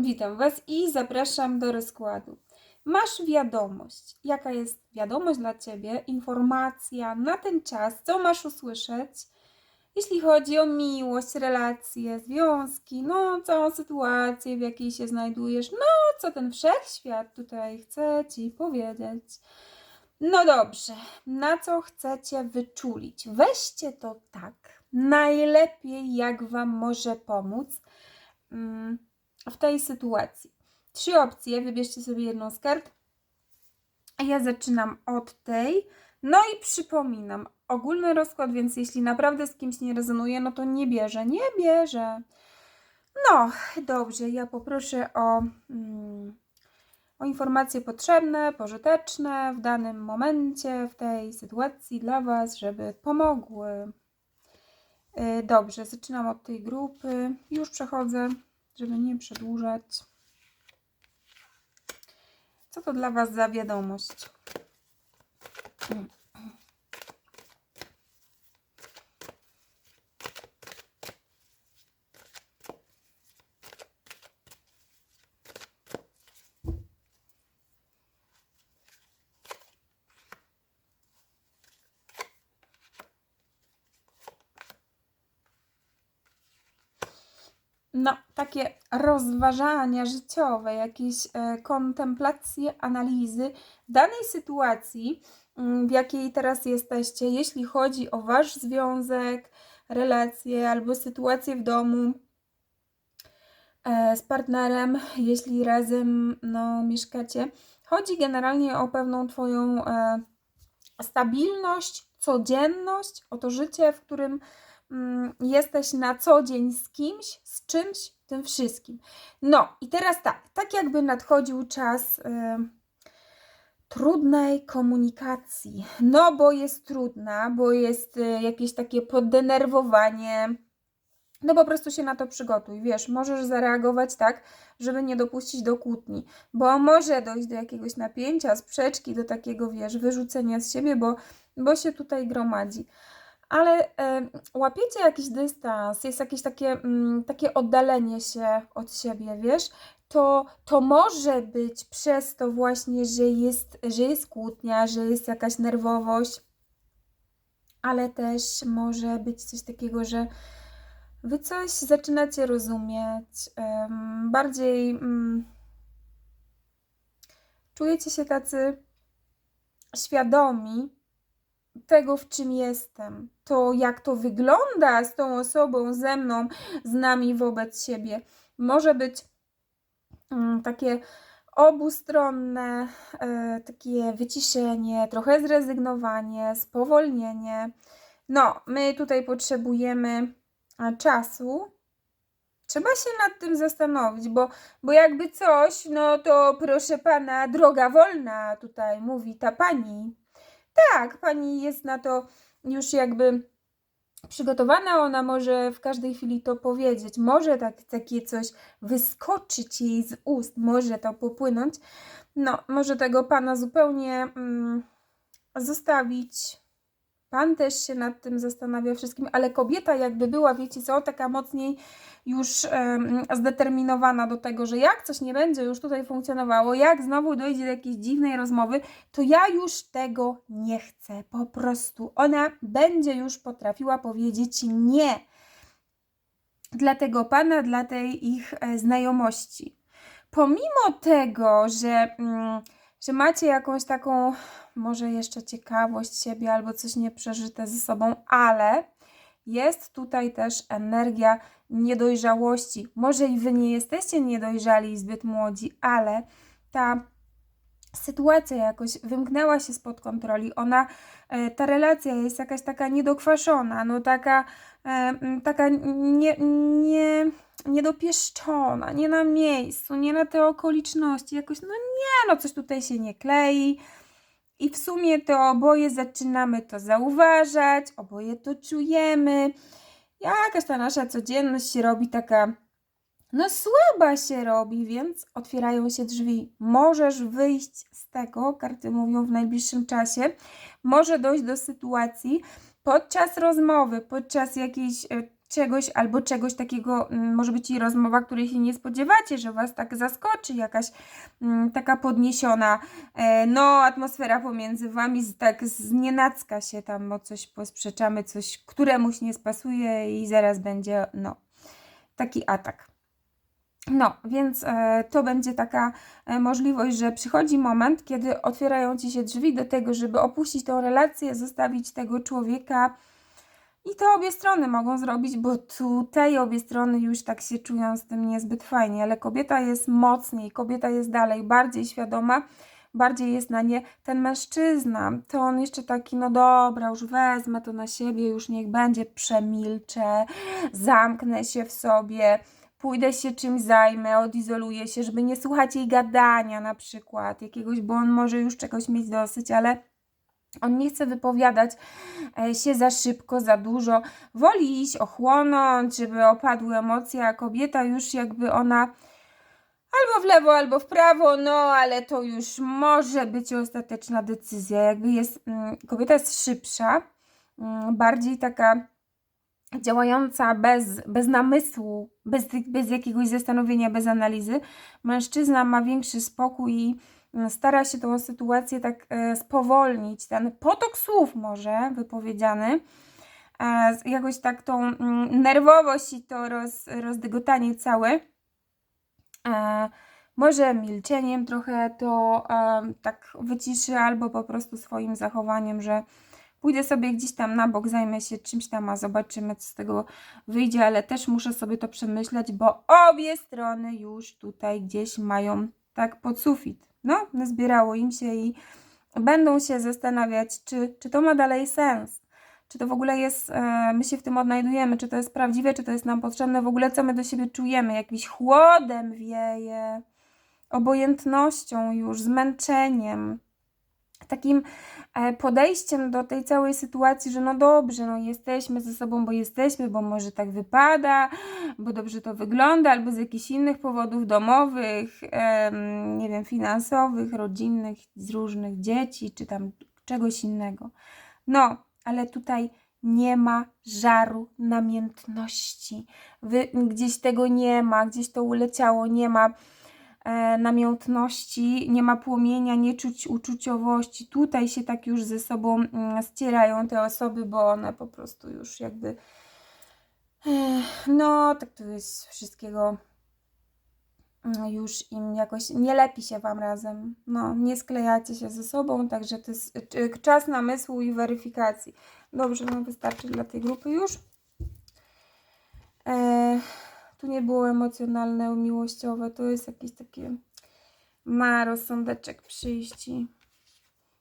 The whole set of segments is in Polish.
Witam Was i zapraszam do rozkładu. Masz wiadomość. Jaka jest wiadomość dla Ciebie? Informacja na ten czas, co masz usłyszeć, jeśli chodzi o miłość, relacje, związki, no, całą sytuację, w jakiej się znajdujesz, no, co ten wszechświat tutaj chce Ci powiedzieć. No dobrze, na co chcecie wyczulić? Weźcie to tak, najlepiej jak Wam może pomóc mm, w tej sytuacji. Trzy opcje, wybierzcie sobie jedną z kart. Ja zaczynam od tej. No i przypominam, ogólny rozkład, więc jeśli naprawdę z kimś nie rezonuje, no to nie bierze, nie bierze. No, dobrze, ja poproszę o, mm, o informacje potrzebne, pożyteczne w danym momencie, w tej sytuacji dla Was, żeby pomogły. Y, Dobrze, zaczynam od tej grupy. Już przechodzę, żeby nie przedłużać. Co to dla Was za wiadomość? No, takie rozważania życiowe, jakieś e, kontemplacje, analizy danej sytuacji, mm, w jakiej teraz jesteście, jeśli chodzi o Wasz związek, relacje albo sytuację w domu e, z partnerem, jeśli razem no, mieszkacie. Chodzi generalnie o pewną Twoją e, stabilność, codzienność, o to życie, w którym jesteś na co dzień z kimś, z czymś, tym wszystkim. No i teraz tak, tak jakby nadchodził czas y, trudnej komunikacji. No bo jest trudna, bo jest y, jakieś takie poddenerwowanie. No po prostu się na to przygotuj, wiesz, możesz zareagować tak, żeby nie dopuścić do kłótni, bo może dojść do jakiegoś napięcia, sprzeczki, do takiego, wiesz, wyrzucenia z siebie, bo, bo się tutaj gromadzi ale łapiecie jakiś dystans, jest jakieś takie, mm, takie oddalenie się od siebie, wiesz, to, to może być przez to właśnie, że jest, że jest kłótnia, że jest jakaś nerwowość, ale też może być coś takiego, że wy coś zaczynacie rozumieć, bardziej mm, czujecie się tacy świadomi, tego, w czym jestem, to jak to wygląda z tą osobą, ze mną, z nami wobec siebie, może być mm, takie obustronne, e, takie wyciszenie, trochę zrezygnowanie, spowolnienie. No, my tutaj potrzebujemy e, czasu. Trzeba się nad tym zastanowić, bo, bo jakby coś, no to proszę pana, droga wolna, tutaj mówi ta pani. Tak, pani jest na to już jakby przygotowana, ona może w każdej chwili to powiedzieć, może tak, takie coś wyskoczyć jej z ust, może to popłynąć. No, może tego pana zupełnie mm, zostawić. Pan też się nad tym zastanawia wszystkim, ale kobieta jakby była, wiecie co, taka mocniej już em, zdeterminowana do tego, że jak coś nie będzie już tutaj funkcjonowało, jak znowu dojdzie do jakiejś dziwnej rozmowy, to ja już tego nie chcę. Po prostu ona będzie już potrafiła powiedzieć nie dla tego pana, dla tej ich e, znajomości. Pomimo tego, że, mm, że macie jakąś taką, może jeszcze ciekawość siebie albo coś nieprzeżyte ze sobą, ale jest tutaj też energia niedojrzałości. Może i wy nie jesteście niedojrzali i zbyt młodzi, ale ta sytuacja jakoś wymknęła się spod kontroli. Ona, e, ta relacja jest jakaś taka niedokwaszona, no taka, e, taka nie, nie, niedopieszczona, nie na miejscu, nie na te okoliczności. Jakoś, no nie, no coś tutaj się nie klei. I w sumie to oboje zaczynamy to zauważać, oboje to czujemy. Jakaś ta nasza codzienność się robi taka, no słaba się robi, więc otwierają się drzwi. Możesz wyjść z tego, karty mówią w najbliższym czasie. Może dojść do sytuacji podczas rozmowy, podczas jakiejś e, czegoś albo czegoś takiego, mm, może być i rozmowa, której się nie spodziewacie, że was tak zaskoczy, jakaś mm, taka podniesiona, e, no atmosfera pomiędzy wami tak znienacka się tam o coś posprzeczamy, coś któremuś nie spasuje i zaraz będzie, no, taki atak. No, więc e, to będzie taka e, możliwość, że przychodzi moment, kiedy otwierają ci się drzwi do tego, żeby opuścić tą relację, zostawić tego człowieka. I to obie strony mogą zrobić, bo tutaj obie strony już tak się czują z tym niezbyt fajnie, ale kobieta jest mocniej, kobieta jest dalej, bardziej świadoma, bardziej jest na nie. Ten mężczyzna, to on jeszcze taki, no dobra, już wezmę to na siebie, już niech będzie, przemilczę, zamknę się w sobie pójdę się czymś zajmę, odizoluję się, żeby nie słuchać jej gadania na przykład jakiegoś, bo on może już czegoś mieć dosyć, ale on nie chce wypowiadać e, się za szybko, za dużo. Woli iść, ochłonąć, żeby opadły emocje, a kobieta już jakby ona albo w lewo, albo w prawo, no ale to już może być ostateczna decyzja. Jakby jest, mm, kobieta jest szybsza, mm, bardziej taka działająca bez, bez namysłu, bez, bez jakiegoś zastanowienia, bez analizy. Mężczyzna ma większy spokój i mm, stara się tą sytuację tak e, spowolnić, ten potok słów może wypowiedziany, e, jakoś tak tą mm, nerwowość i to roz, rozdygotanie całe, e, może milczeniem trochę to e, tak wyciszy, albo po prostu swoim zachowaniem, że Pójdę sobie gdzieś tam na bok, zajmę się czymś tam, a zobaczymy, co z tego wyjdzie, ale też muszę sobie to przemyśleć, bo obie strony już tutaj gdzieś mają tak pod sufit. No, nazbierało im się i będą się zastanawiać, czy, czy to ma dalej sens. Czy to w ogóle jest, e, my się w tym odnajdujemy, czy to jest prawdziwe, czy to jest nam potrzebne, w ogóle co my do siebie czujemy, jakimś chłodem wieje, obojętnością już, zmęczeniem, takim e, podejściem do tej całej sytuacji, że no dobrze, no jesteśmy ze sobą, bo jesteśmy, bo może tak wypada, bo dobrze to wygląda, albo z jakichś innych powodów domowych, nie wiem, finansowych, rodzinnych, z różnych dzieci, czy tam czegoś innego. No, ale tutaj nie ma żaru namiętności. Wy, gdzieś tego nie ma, gdzieś to uleciało, nie ma namiętności, nie ma płomienia, nie czuć uczuciowości. Tutaj się tak już ze sobą mm, ścierają te osoby, bo one po prostu już jakby. No, tak to jest wszystkiego. Mm, już im jakoś nie lepi się Wam razem. No, nie sklejacie się ze sobą, także to jest czas namysłu i weryfikacji. Dobrze, no wystarczy dla tej grupy już. Eee, tu nie było emocjonalne, miłościowe, to jest jakieś takie ma rozsądeczek przyjść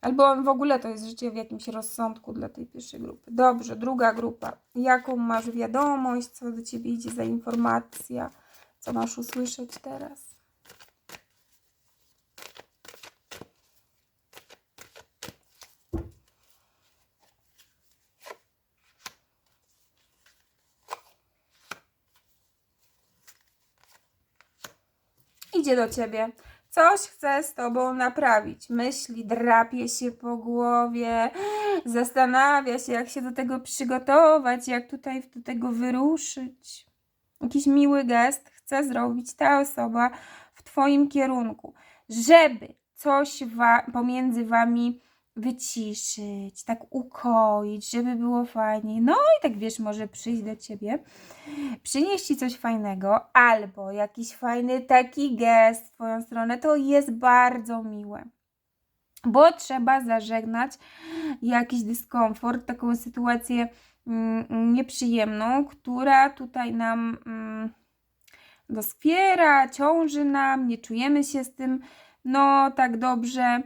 Albo w ogóle to jest życie w jakimś rozsądku dla tej pierwszej grupy. Dobrze, druga grupa. Jaką masz wiadomość, co do Ciebie idzie za informacja, co masz usłyszeć teraz? Idzie do ciebie. Coś chce z tobą naprawić. Myśli, drapie się po głowie, zastanawia się, jak się do tego przygotować, jak tutaj do tego wyruszyć. Jakiś miły gest chce zrobić ta osoba w Twoim kierunku, żeby coś wa pomiędzy Wami wyciszyć, tak ukoić, żeby było fajniej. No i tak wiesz, może przyjść do ciebie, przynieść ci coś fajnego, albo jakiś fajny taki gest w twoją stronę, to jest bardzo miłe. Bo trzeba zażegnać jakiś dyskomfort, taką sytuację mm, nieprzyjemną, która tutaj nam mm, doskwiera, ciąży nam, nie czujemy się z tym no tak dobrze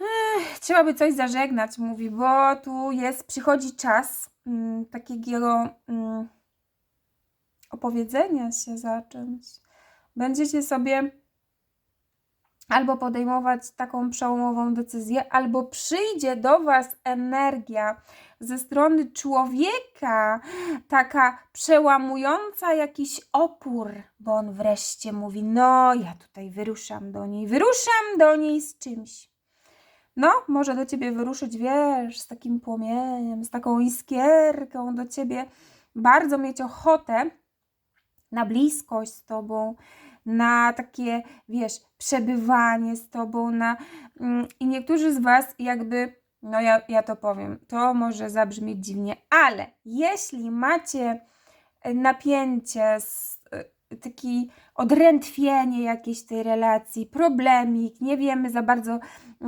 Ech, trzeba by coś zażegnać, mówi, bo tu jest, przychodzi czas mm, takiego mm, opowiedzenia się za czymś. Będziecie sobie albo podejmować taką przełomową decyzję, albo przyjdzie do Was energia ze strony człowieka, taka przełamująca jakiś opór, bo on wreszcie mówi: No, ja tutaj wyruszam do niej, wyruszam do niej z czymś no, może do ciebie wyruszyć, wiesz, z takim płomieniem, z taką iskierką do ciebie. Bardzo mieć ochotę na bliskość z Tobą, na takie, wiesz, przebywanie z Tobą, na... mm, i niektórzy z Was jakby, no ja, ja to powiem, to może zabrzmieć dziwnie, ale jeśli macie e, napięcie, e, taki odrętwienie jakieś tej relacji, problemik, nie wiemy za bardzo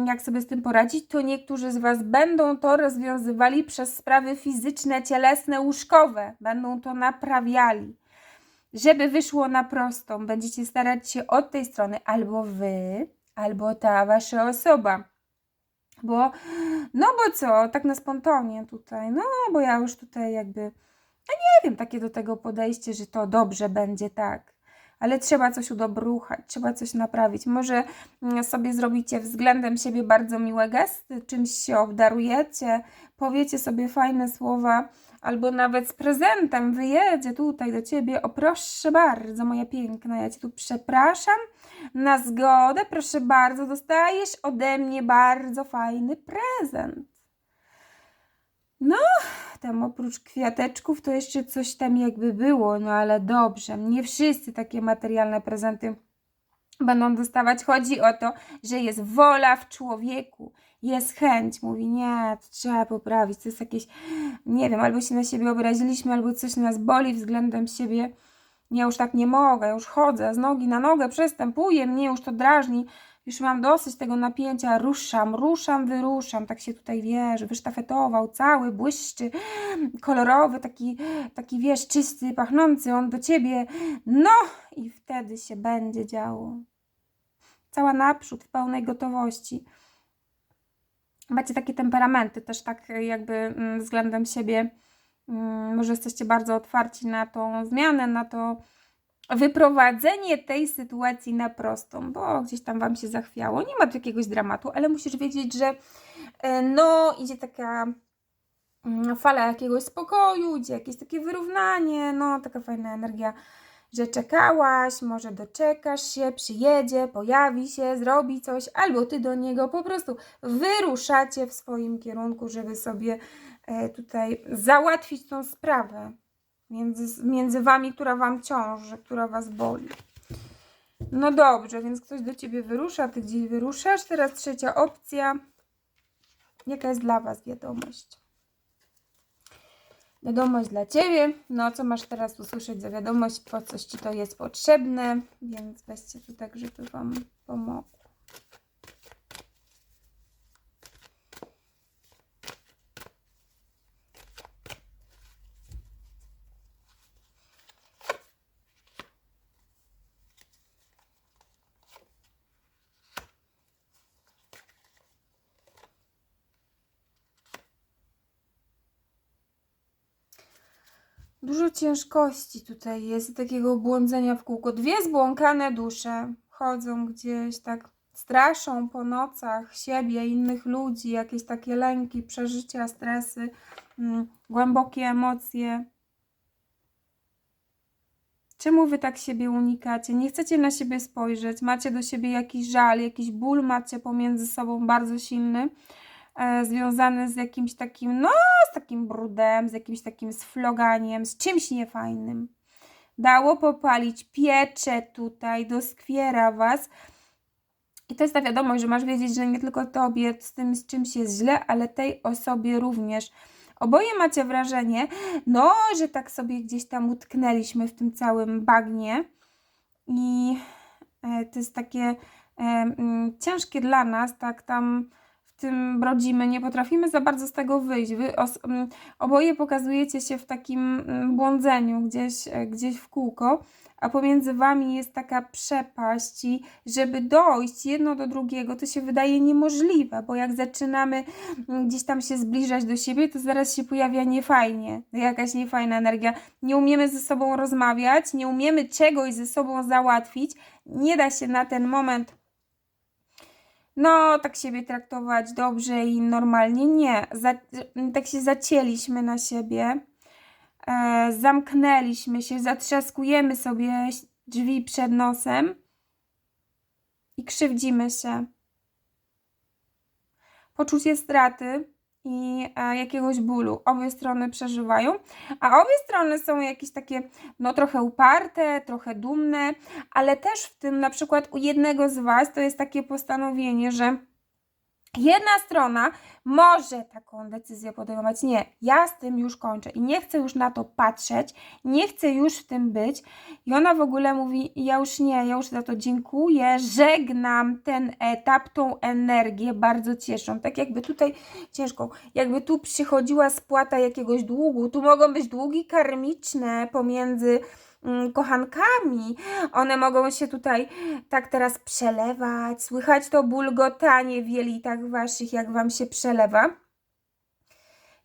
jak sobie z tym poradzić, to niektórzy z Was będą to rozwiązywali przez sprawy fizyczne, cielesne, łóżkowe, będą to naprawiali żeby wyszło na prostą, będziecie starać się od tej strony, albo wy, albo ta wasza osoba. Bo, no bo co, tak na spontanie tutaj, no bo ja już tutaj jakby, no nie wiem, takie do tego podejście, że to dobrze będzie tak. Ale trzeba coś udobruchać, trzeba coś naprawić. Może mm, sobie zrobicie względem siebie bardzo miłe gesty, czymś się obdarujecie, powiecie sobie fajne słowa, albo nawet z prezentem wyjedzie tutaj do ciebie. O proszę bardzo, moja piękna, ja cię tu przepraszam. Na zgodę, proszę bardzo, dostajesz ode mnie bardzo fajny prezent. No, tam oprócz kwiateczków to jeszcze coś tam jakby było, no ale dobrze. Nie wszyscy takie materialne prezenty będą dostawać. Chodzi o to, że jest wola w człowieku, jest chęć. Mówi, nie, trzeba poprawić, to jest jakieś, nie wiem, albo się na siebie obraziliśmy, albo coś nas boli względem siebie. Ja już tak nie mogę, już chodzę z nogi na nogę, przestępuję, mnie już to drażni. Już mam dosyć tego napięcia, ruszam, ruszam, wyruszam, tak się tutaj, wiesz, wysztafetował, cały, błyszczy, kolorowy, taki, taki, wiesz, czysty, pachnący, on do ciebie, no i wtedy się będzie działo. Cała naprzód, w pełnej gotowości. Macie takie temperamenty też tak jakby mm, względem siebie, mm, może jesteście bardzo otwarci na tą zmianę, na to wyprowadzenie tej sytuacji na prostą, bo gdzieś tam Wam się zachwiało. Nie ma tu jakiegoś dramatu, ale musisz wiedzieć, że e, no idzie taka mm, fala jakiegoś spokoju, idzie jakieś takie wyrównanie, no taka fajna energia, że czekałaś, może doczekasz się, przyjedzie, pojawi się, zrobi coś, albo Ty do niego po prostu wyruszacie w swoim kierunku, żeby sobie e, tutaj załatwić tą sprawę między, między wami, która wam ciąży, która was boli. No dobrze, więc ktoś do ciebie wyrusza, ty gdzieś wyruszasz. Teraz trzecia opcja. Jaka jest dla was wiadomość? Wiadomość dla ciebie. No, co masz teraz usłyszeć za wiadomość? Po coś ci to jest potrzebne? Więc weźcie tu tak, żeby wam pomogło. Dużo ciężkości tutaj jest takiego błądzenia w kółko. Dwie zbłąkane dusze chodzą gdzieś, tak straszą po nocach siebie, innych ludzi, jakieś takie lęki, przeżycia, stresy, mm, głębokie emocje. Czemu wy tak siebie unikacie? Nie chcecie na siebie spojrzeć, macie do siebie jakiś żal, jakiś ból macie pomiędzy sobą bardzo silny, związany z jakimś takim, no, z takim brudem, z jakimś takim sfloganiem, z czymś niefajnym. Dało popalić, piecze tutaj, doskwiera was. I to jest ta wiadomość, że masz wiedzieć, że nie tylko tobie z tym z czymś jest źle, ale tej osobie również. Oboje macie wrażenie, no, że tak sobie gdzieś tam utknęliśmy w tym całym bagnie. I e, to jest takie e, mm, ciężkie dla nas, tak tam w tym brodzimy, nie potrafimy za bardzo z tego wyjść. Wy oboje pokazujecie się w takim błądzeniu gdzieś, e, gdzieś w kółko, a pomiędzy wami jest taka przepaść i żeby dojść jedno do drugiego, to się wydaje niemożliwe, bo jak zaczynamy gdzieś tam się zbliżać do siebie, to zaraz się pojawia niefajnie, jakaś niefajna energia. Nie umiemy ze sobą rozmawiać, nie umiemy czegoś ze sobą załatwić, nie da się na ten moment no, tak siebie traktować dobrze i normalnie. Nie, za, tak się zacięliśmy na siebie, e, zamknęliśmy się, zatrzaskujemy sobie drzwi przed nosem i krzywdzimy się. Poczucie straty i e, jakiegoś bólu. Obie strony przeżywają, a obie strony są jakieś takie, no trochę uparte, trochę dumne, ale też w tym na przykład u jednego z Was to jest takie postanowienie, że jedna strona może taką decyzję podejmować. Nie, ja z tym już kończę i nie chcę już na to patrzeć, nie chcę już w tym być. I ona w ogóle mówi: Ja już nie, ja już za to dziękuję, żegnam ten etap, tą energię bardzo cieszą. Tak jakby tutaj ciężką, jakby tu przychodziła spłata jakiegoś długu. Tu mogą być długi karmiczne pomiędzy kochankami. One mogą się tutaj tak teraz przelewać. Słychać to bulgotanie w jelitach waszych, jak wam się przelewa.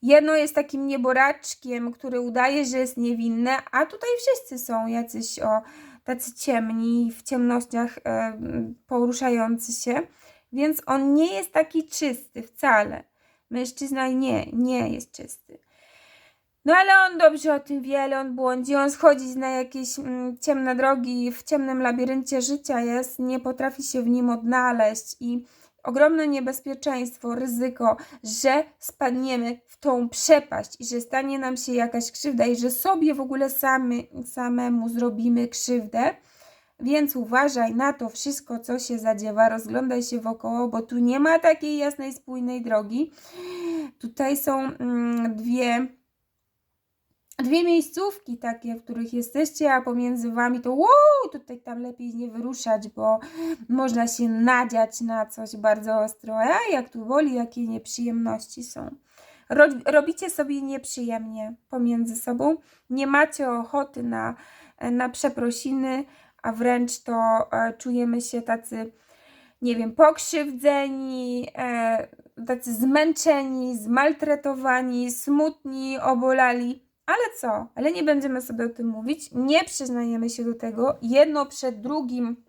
Jedno jest takim nieboraczkiem, który udaje, że jest niewinne, a tutaj wszyscy są jacyś o tacy ciemni, w ciemnościach e, poruszający się, więc on nie jest taki czysty wcale. Mężczyzna nie, nie jest czysty. No ale on dobrze o tym wie, ale on błądzi, on schodzi na jakieś mm, ciemne drogi, w ciemnym labiryncie życia jest, nie potrafi się w nim odnaleźć i ogromne niebezpieczeństwo, ryzyko, że spadniemy w tą przepaść i że stanie nam się jakaś krzywda i że sobie w ogóle samy, samemu zrobimy krzywdę. Więc uważaj na to wszystko, co się zadziewa, rozglądaj się wokoło, bo tu nie ma takiej jasnej, spójnej drogi. Tutaj są mm, dwie dwie miejscówki takie, w których jesteście, a pomiędzy wami to wow, tutaj tam lepiej nie wyruszać, bo można się nadziać na coś bardzo ostro. A jak tu woli, jakie nieprzyjemności są. Ro robicie sobie nieprzyjemnie pomiędzy sobą, nie macie ochoty na, na przeprosiny, a wręcz to e, czujemy się tacy, nie wiem, pokrzywdzeni, e, tacy zmęczeni, zmaltretowani, smutni, obolali ale co? Ale nie będziemy sobie o tym mówić, nie przyznajemy się do tego. Jedno przed drugim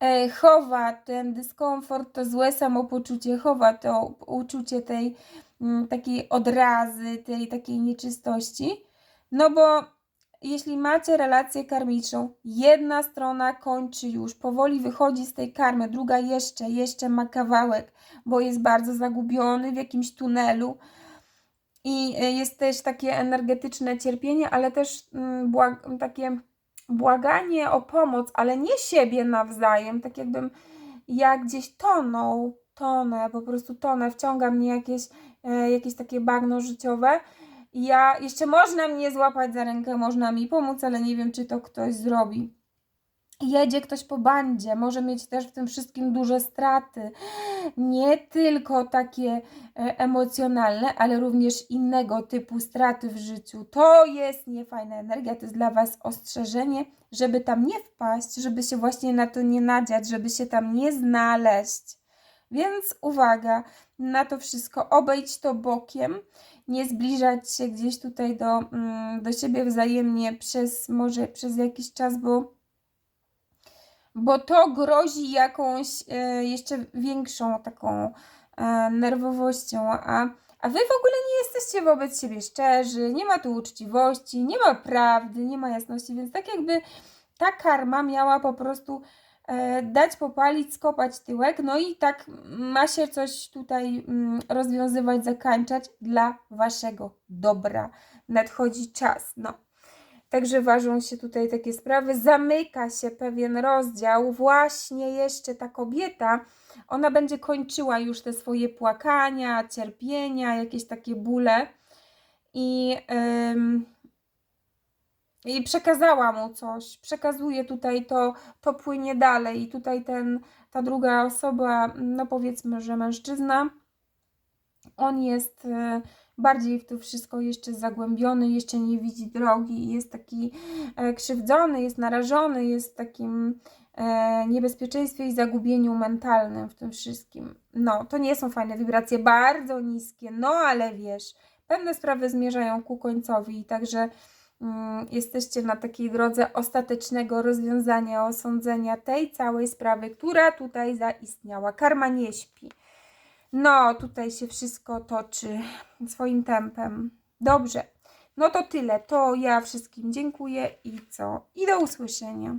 e, chowa ten dyskomfort, to złe samopoczucie, chowa to uczucie tej mm, takiej odrazy, tej takiej nieczystości. No bo jeśli macie relację karmiczną, jedna strona kończy już, powoli wychodzi z tej karmy, druga jeszcze, jeszcze ma kawałek, bo jest bardzo zagubiony w jakimś tunelu i e, jest też takie energetyczne cierpienie, ale też mm, błag takie błaganie o pomoc, ale nie siebie nawzajem, tak jakbym ja gdzieś tonął, tonę, po prostu tonę, wciąga mnie jakieś, e, jakieś takie bagno życiowe. Ja, jeszcze można mnie złapać za rękę, można mi pomóc, ale nie wiem, czy to ktoś zrobi jedzie ktoś po bandzie, może mieć też w tym wszystkim duże straty. Nie tylko takie e, emocjonalne, ale również innego typu straty w życiu. To jest niefajna energia, to jest dla Was ostrzeżenie, żeby tam nie wpaść, żeby się właśnie na to nie nadziać, żeby się tam nie znaleźć. Więc uwaga na to wszystko, obejdź to bokiem, nie zbliżać się gdzieś tutaj do, mm, do siebie wzajemnie przez może przez jakiś czas, bo bo to grozi jakąś e, jeszcze większą taką e, nerwowością, a, a wy w ogóle nie jesteście wobec siebie szczerzy, nie ma tu uczciwości, nie ma prawdy, nie ma jasności, więc tak jakby ta karma miała po prostu e, dać popalić, skopać tyłek, no i tak ma się coś tutaj mm, rozwiązywać, zakańczać dla waszego dobra. Nadchodzi czas, no. Także ważą się tutaj takie sprawy. Zamyka się pewien rozdział. Właśnie jeszcze ta kobieta, ona będzie kończyła już te swoje płakania, cierpienia, jakieś takie bóle. I, ym, i przekazała mu coś. Przekazuje tutaj to, to płynie dalej. I tutaj ten, ta druga osoba, no powiedzmy, że mężczyzna, on jest. Bardziej w to wszystko jeszcze zagłębiony, jeszcze nie widzi drogi, jest taki e, krzywdzony, jest narażony, jest w takim e, niebezpieczeństwie i zagubieniu mentalnym w tym wszystkim. No, to nie są fajne wibracje, bardzo niskie, no ale wiesz, pewne sprawy zmierzają ku końcowi, także mm, jesteście na takiej drodze ostatecznego rozwiązania, osądzenia tej całej sprawy, która tutaj zaistniała. Karma nie śpi. No, tutaj się wszystko toczy swoim tempem. Dobrze. No to tyle. To ja wszystkim dziękuję i co? I do usłyszenia.